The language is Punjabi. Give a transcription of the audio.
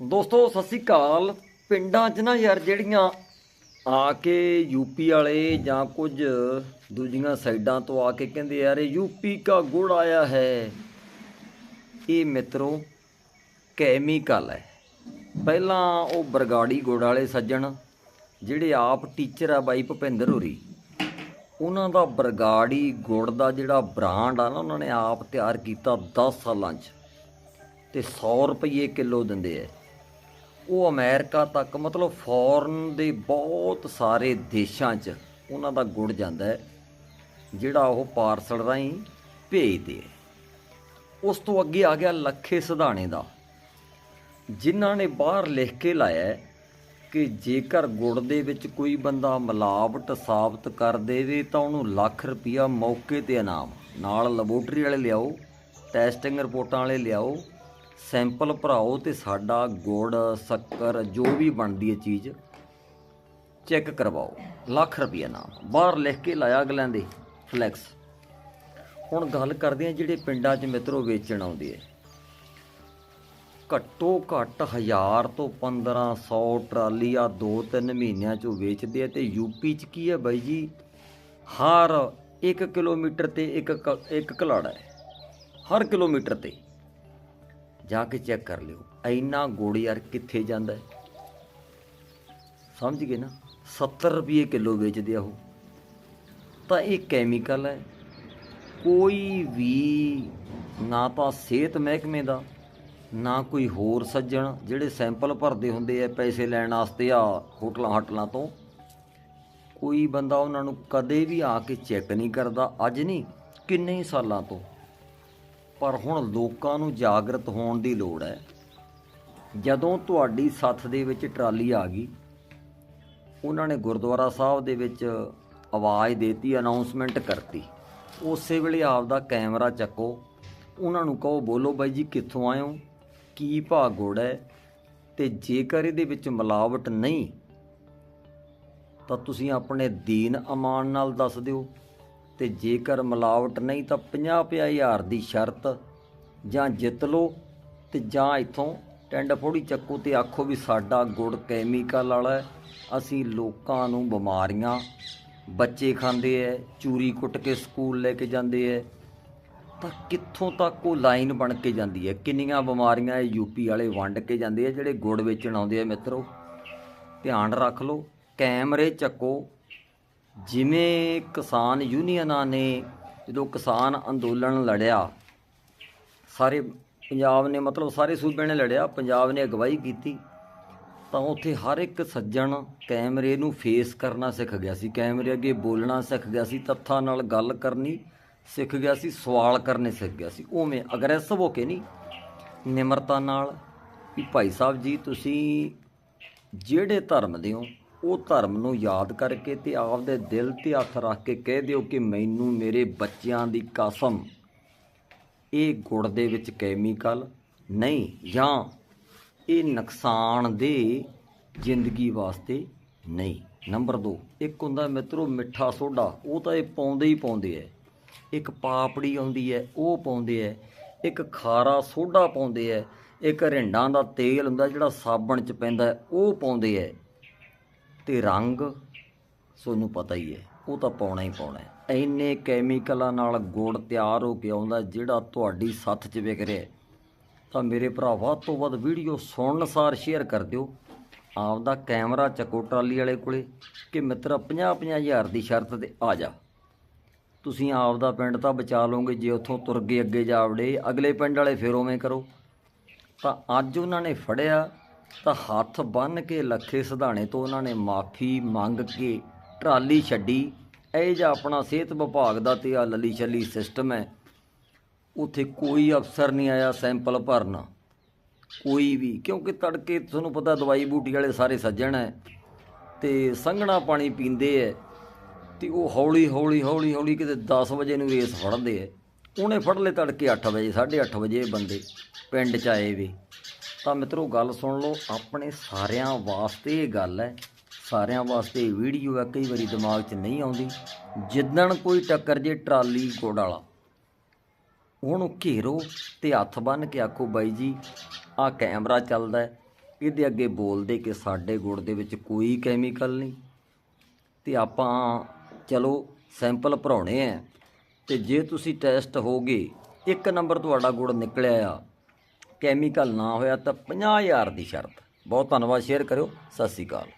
ਦੋਸਤੋ, ਸਤਿ ਸ੍ਰੀ ਅਕਾਲ। ਪਿੰਡਾਂ 'ਚ ਨਾ ਯਾਰ ਜਿਹੜੀਆਂ ਆ ਕੇ ਯੂਪੀ ਵਾਲੇ ਜਾਂ ਕੁਝ ਦੂਜੀਆਂ ਸਾਈਡਾਂ ਤੋਂ ਆ ਕੇ ਕਹਿੰਦੇ, ਯਾਰ ਇਹ ਯੂਪੀ ਕਾ ਗੁੜ ਆਇਆ ਹੈ। ਇਹ ਮਿੱਤਰੋ ਕੈਮੀਕਲ ਹੈ। ਪਹਿਲਾਂ ਉਹ ਬਰਗਾੜੀ ਗੁੜ ਵਾਲੇ ਸੱਜਣ, ਜਿਹੜੇ ਆਪ ਟੀਚਰ ਆ ਬਾਈ ਭੁਪਿੰਦਰ ਹੋਰੀ, ਉਹਨਾਂ ਦਾ ਬਰਗਾੜੀ ਗੁੜ ਦਾ ਜਿਹੜਾ ਬ੍ਰਾਂਡ ਆ ਨਾ, ਉਹਨਾਂ ਨੇ ਆਪ ਤਿਆਰ ਕੀਤਾ 10 ਸਾਲਾਂ 'ਚ ਤੇ 100 ਰੁਪਏ ਕਿਲੋ ਦਿੰਦੇ ਐ ਉਹ ਅਮਰੀਕਾ ਤੱਕ, ਮਤਲਬ ਫੋਰਨ ਦੇ ਬਹੁਤ ਸਾਰੇ ਦੇਸ਼ਾਂ 'ਚ ਉਹਨਾਂ ਦਾ ਗੁੜ ਜਾਂਦਾ ਹੈ, ਜਿਹੜਾ ਉਹ ਪਾਰਸਲ ਰਾਹੀਂ ਭੇਜਦੇ ਐ ਉਸ ਤੋਂ ਅੱਗੇ ਆ ਗਿਆ ਲੱਖੇ ਸਿਧਾਣੇ ਦਾ, ਜਿਨ੍ਹਾਂ ਨੇ ਬਾਹਰ ਲਿਖ ਕੇ ਲਾਇਆ ਕਿ ਜੇਕਰ ਗੁੜ ਦੇ ਵਿੱਚ ਕੋਈ ਬੰਦਾ ਮਿਲਾਵਟ ਸਾਬਤ ਕਰ ਦੇਵੇ ਤਾਂ ਉਹਨੂੰ ਲੱਖ ਰੁਪਇਆ ਮੌਕੇ ਤੇ ਇਨਾਮ, ਨਾਲ ਲੈਬੋਰਟਰੀ ਵਾਲੇ ਲਿਆਓ, ਟੈਸਟਿੰਗ ਰਿਪੋਰਟਾਂ ਵਾਲੇ ਲਿਆਓ ਸੈਂਪਲ ਭਰਾਓ ਤੇ ਸਾਡਾ ਗੁੜ, ਸ਼ੱਕਰ, ਜੋ ਵੀ ਬਣਦੀ ਹੈ ਚੀਜ਼, ਚੈੱਕ ਕਰਵਾਓ। ਲੱਖ ਰੁਪਇਆ ਨਾਮ ਬਾਹਰ ਲਿਖ ਕੇ ਲਾਇਆ ਅਗਲਿਆਂ ਦੇ, ਫਲੈਕਸ। ਹੁਣ ਗੱਲ ਕਰਦੇ ਆ ਜਿਹੜੇ ਪਿੰਡਾਂ 'ਚ ਮਿੱਤਰੋ ਵੇਚਣ ਆਉਂਦੇ ਆ। ਘੱਟੋ ਘੱਟ 1000 ਤੋਂ 1500 ਟਰਾਲੀ ਆ 2-3 ਮਹੀਨਿਆਂ 'ਚੋਂ ਵੇਚਦੇ ਆ ਤੇ ਯੂਪੀ 'ਚ ਕੀ ਹੈ ਬਾਈ ਜੀ? ਹਰ 1 ਕਿਲੋਮੀਟਰ ਤੇ ਇੱਕ ਕ- ਇੱਕ ਕਲਾੜਾ ਹੈ। ਹਰ ਕਿਲੋਮੀਟਰ ਤੇ। ਜਾ ਕੇ ਚੈੱਕ ਕਰ ਲਿਓ। ਇੰਨਾ ਗੁੜ ਯਾਰ ਕਿੱਥੇ ਜਾਂਦਾ ਹੈ? ਸਮਝ ਗਏ ਨਾ? 70 ਰੁਪਏ ਕਿਲੋ ਵੇਚਦੇ ਆ ਉਹ। ਤਾਂ ਇਹ ਕੈਮੀਕਲ ਹੈ। ਕੋਈ ਵੀ ਨਾ ਤਾਂ ਸਿਹਤ ਮਹਿਕਮੇ ਦਾ, ਨਾ ਕੋਈ ਹੋਰ ਸੱਜਣ ਜਿਹੜੇ ਸੈਂਪਲ ਭਰਦੇ ਹੁੰਦੇ ਆ ਪੈਸੇ ਲੈਣ ਵਾਸਤੇ ਆ ਹੋਟਲਾਂ ਹਟਲਾਂ ਤੋਂ। ਕੋਈ ਬੰਦਾ ਉਹਨਾਂ ਨੂੰ ਕਦੇ ਵੀ ਆ ਕੇ ਚੈੱਕ ਨਹੀਂ ਕਰਦਾ, ਅੱਜ ਨਹੀਂ, ਕਿੰਨੇ ਸਾਲਾਂ ਤੋਂ। ਪਰ ਹੁਣ ਲੋਕਾਂ ਨੂੰ ਜਾਗਰਤ ਹੋਣ ਦੀ ਲੋੜ ਹੈ। ਜਦੋਂ ਤੁਹਾਡੀ ਸੱਥ ਦੇ ਵਿੱਚ ਟਰਾਲੀ ਆ ਗਈ, ਉਹਨਾਂ ਨੇ ਗੁਰਦੁਆਰਾ ਸਾਹਿਬ ਦੇ ਵਿੱਚ ਆਵਾਜ਼ ਦੇਤੀ ਅਨਾਉਂਸਮੈਂਟ ਕਰਤੀ। ਉਸੇ ਵੇਲੇ ਆਪਦਾ ਕੈਮਰਾ ਚੱਕੋ। ਉਹਨਾਂ ਨੂੰ ਕਹੋ, ਬੋਲੋ ਬਾਈ ਜੀ, ਕਿੱਥੋਂ ਆਏ ਹੋ? ਕੀ ਭਾਅ ਹੈ? ਤੇ ਜੇਕਰ ਇਹਦੇ ਵਿੱਚ ਮਿਲਾਵਟ ਨਹੀਂ, ਤਾਂ ਤੁਸੀਂ ਆਪਣੇ ਦੀਨ ਅਮਾਨ ਨਾਲ ਦੱਸ ਦਿਓ। ਤੇ ਜੇਕਰ ਮਿਲਾਵਟ ਨਹੀਂ ਤਾਂ 50 ਹਜ਼ਾਰ ਦੀ ਸ਼ਰਤ ਜਾਂ ਜਿੱਤ ਲਓ ਤੇ ਜਾਂ ਇੱਥੋਂ ਟੈਂਡ ਫੋੜੀ ਚੱਕੋ ਤੇ ਆਖੋ ਵੀ ਸਾਡਾ ਗੁੜ ਕੈਮੀਕਲ ਵਾਲਾ ਅਸੀਂ ਲੋਕਾਂ ਨੂੰ ਬਿਮਾਰੀਆਂ, ਬੱਚੇ ਖਾਂਦੇ ਐ, ਚੂਰੀ ਕੁੱਟ ਕੇ ਸਕੂਲ ਲੈ ਕੇ ਜਾਂਦੇ ਐ। ਤਾਂ ਕਿੱਥੋਂ ਤੱਕ ਉਹ ਲਾਈਨ ਬਣ ਕੇ ਜਾਂਦੀ ਹੈ ਕਿੰਨੀਆਂ ਬਿਮਾਰੀਆਂ ਇਹ ਯੂਪੀ ਵਾਲੇ ਵੰਡ ਕੇ ਜਾਂਦੇ ਆ ਜਿਹੜੇ ਗੁੜ ਵੇਚਣ ਆਉਂਦੇ ਆ ਮਿੱਤਰੋ? ਧਿਆਨ ਰੱਖ ਲਓ, ਕੈਮਰੇ ਚੱਕੋ ਜਿਵੇਂ ਕਿਸਾਨ ਯੂਨੀਅਨਾਂ ਨੇ ਜਦੋਂ ਕਿਸਾਨ ਅੰਦੋਲਨ ਲੜਿਆ, ਸਾਰੇ ਪੰਜਾਬ ਨੇ ਮਤਲਬ ਸਾਰੇ ਸੂਬਿਆਂ ਨੇ ਲੜਿਆ, ਪੰਜਾਬ ਨੇ ਅਗਵਾਈ ਕੀਤੀ, ਤਾਂ ਉੱਥੇ ਹਰ ਇੱਕ ਸੱਜਣ ਕੈਮਰੇ ਨੂੰ ਫੇਸ ਕਰਨਾ ਸਿੱਖ ਗਿਆ ਸੀ। ਕੈਮਰੇ ਅੱਗੇ ਬੋਲਣਾ ਸਿੱਖ ਗਿਆ ਸੀ, ਤੱਥਾਂ ਨਾਲ ਗੱਲ ਕਰਨੀ ਸਿੱਖ ਗਿਆ ਸੀ, ਸਵਾਲ ਕਰਨੇ ਸਿੱਖ ਗਿਆ ਸੀ। ਉਵੇਂ ਅਗਰੈਸਿਵ ਹੋ ਕੇ ਨਹੀਂ, ਨਿਮਰਤਾ ਨਾਲ ਵੀ ਭਾਈ ਸਾਹਿਬ ਜੀ, ਤੁਸੀਂ ਜਿਹੜੇ ਧਰਮ ਦੇ ਹੋ ਉਹ ਧਰਮ ਨੂੰ ਯਾਦ ਕਰਕੇ ਤੇ ਆਪਦੇ ਦਿਲ ਤੇ ਹੱਥ ਰੱਖ ਕੇ ਕਹਿ ਦਿਓ ਕਿ ਮੈਨੂੰ ਮੇਰੇ ਬੱਚਿਆਂ ਦੀ ਕਸਮ। ਇਹ ਗੁੜ ਦੇ ਵਿੱਚ ਕੈਮੀਕਲ ਨਹੀਂ, ਜਾਂ ਇਹ ਨੁਕਸਾਨ ਦੇ ਜ਼ਿੰਦਗੀ ਵਾਸਤੇ ਨਹੀਂ। ਨੰਬਰ 2 ਇੱਕ ਹੁੰਦਾ ਮਿੱਤਰੋ ਮਿੱਠਾ ਸੋਡਾ, ਉਹ ਤਾਂ ਇਹ ਪਾਉਂਦੇ ਹੀ ਪਾਉਂਦੇ ਐ ਇੱਕ ਪਾਪੜੀ ਆਉਂਦੀ ਐ ਉਹ ਪਾਉਂਦੇ ਐ ਇੱਕ ਖਾਰਾ ਸੋਡਾ ਪਾਉਂਦੇ ਐ ਇੱਕ ਰਿੰਡਾਂ ਦਾ ਤੇਲ ਹੁੰਦਾ ਜਿਹੜਾ ਸਾਬਣ ਚ ਪੈਂਦਾ, ਉਹ ਪਾਉਂਦੇ ਐ ਤੇ ਰੰਗ ਸੋਨੂੰ ਪਤਾ ਹੀ ਹੈ, ਉਹ ਤਾਂ ਪਾਉਣਾ ਹੀ ਪਾਉਣਾ ਹੈ। ਇੰਨੇ ਕੈਮੀਕਲਾਂ ਨਾਲ ਗੁੜ ਤਿਆਰ ਹੋ ਕੇ ਆਉਂਦਾ ਜਿਹੜਾ ਤੁਹਾਡੀ ਸੱਥ 'ਚ ਵਿਕ ਰਿਹਾ ਤਾਂ ਮੇਰੇ ਭਰਾ, ਵੱਧ ਤੋਂ ਵੱਧ ਵੀਡੀਓ ਸੁਣਨ ਸਾਰ ਸ਼ੇਅਰ ਕਰ ਦਿਓ। ਆਪਦਾ ਕੈਮਰਾ ਚੱਕੋ ਟਰਾਲੀ ਵਾਲੇ ਕੋਲੇ ਕਿ ਮਿੱਤਰ 50 50 ਹਜ਼ਾਰ ਦੀ ਸ਼ਰਤ ਤੇ ਆ ਜਾ। ਤੁਸੀਂ ਆਪਦਾ ਪਿੰਡ ਤਾਂ ਬਚਾ ਲਓਗੇ, ਜੇ ਉੱਥੋਂ ਤੁਰ ਕੇ ਅੱਗੇ ਜਾ ਵੜੇ, ਅਗਲੇ ਪਿੰਡ ਵਾਲੇ ਫਿਰ ਉਵੇਂ ਕਰੋ। ਤਾਂ ਅੱਜ ਉਹਨਾਂ ਨੇ ਫੜਿਆ ਤਾਂ ਹੱਥ ਬੰਨ ਕੇ ਲੱਖੇ ਸਿਧਾਣੇ ਤੋਂ ਉਹਨਾਂ ਨੇ ਮਾਫੀ ਮੰਗ ਕੇ ਟਰਾਲੀ ਛੱਡੀ। ਇਹ ਜਿਹਾ ਆਪਣਾ ਸਿਹਤ ਵਿਭਾਗ ਦਾ ਤੇ ਆ ਲੱਲੀ ਛੱਲੀ ਸਿਸਟਮ ਹੈ। ਉੱਥੇ ਕੋਈ ਅਫਸਰ ਨਹੀਂ ਆਇਆ ਸੈਂਪਲ ਭਰਨ। ਕੋਈ ਵੀ, ਕਿਉਂਕਿ ਤੜਕੇ ਤੁਹਾਨੂੰ ਪਤਾ ਦਵਾਈ ਬੂਟੀ ਵਾਲੇ ਸਾਰੇ ਸੱਜਣ ਹੈ ਤੇ ਸੰਘਣਾ ਪਾਣੀ ਪੀਂਦੇ ਐ ਤੇ ਉਹ ਹੌਲੀ ਹੌਲੀ ਹੌਲੀ ਹੌਲੀ ਕਿਤੇ 10 ਵਜੇ ਨੂੰ ਰੇਸ ਫੜਦੇ ਐ ਉਹਨੇ ਫੜ ਲਏ ਤੜਕੇ 8 ਵਜੇ 8:30 ਵਜੇ ਬੰਦੇ ਪਿੰਡ ਚ ਆਏ ਵੀ। ਤਾਂ ਮਿੱਤਰੋ ਗੱਲ ਸੁਣ ਲਓ, ਆਪਣੇ ਸਾਰਿਆਂ ਵਾਸਤੇ ਇਹ ਗੱਲ ਹੈ। ਸਾਰਿਆਂ ਵਾਸਤੇ ਇਹ ਵੀਡੀਓ ਹੈ, ਕਈ ਵਾਰੀ ਦਿਮਾਗ 'ਚ ਨਹੀਂ ਆਉਂਦੀ। ਜਿੱਦਣ ਕੋਈ ਟੱਕਰ ਜੇ ਟਰਾਲੀ ਕੋੜ ਵਾਲਾ। ਉਹਨੂੰ ਘੇਰੋ ਤੇ ਹੱਥ ਬੰਨ ਕੇ ਆਖੋ, ਬਾਈ ਜੀ, ਆਹ ਕੈਮਰਾ ਚੱਲਦਾ ਹੈ। ਇਹਦੇ ਅੱਗੇ ਬੋਲਦੇ ਕਿ ਸਾਡੇ ਗੁੜ ਦੇ ਵਿੱਚ ਕੋਈ ਕੈਮੀਕਲ ਨਹੀਂ। ਤੇ ਆਪਾਂ ਚਲੋ ਸੈਂਪਲ ਭਰਾਉਣੇ ਆ ਤੇ ਜੇ ਤੁਸੀਂ ਟੈਸਟ ਹੋਗੇ, ਇੱਕ ਨੰਬਰ ਤੁਹਾਡਾ ਗੁੜ ਨਿਕਲਿਆ ਆ। ਕੈਮੀਕਲ ਨਾ ਹੋਇਆ ਤਾਂ 50000 ਦੀ ਸ਼ਰਤ। ਬਹੁਤ ਧੰਨਵਾਦ ਸ਼ੇਅਰ ਕਰਿਓ। ਸਤਿ ਸ਼੍ਰੀ ਅਕਾਲ।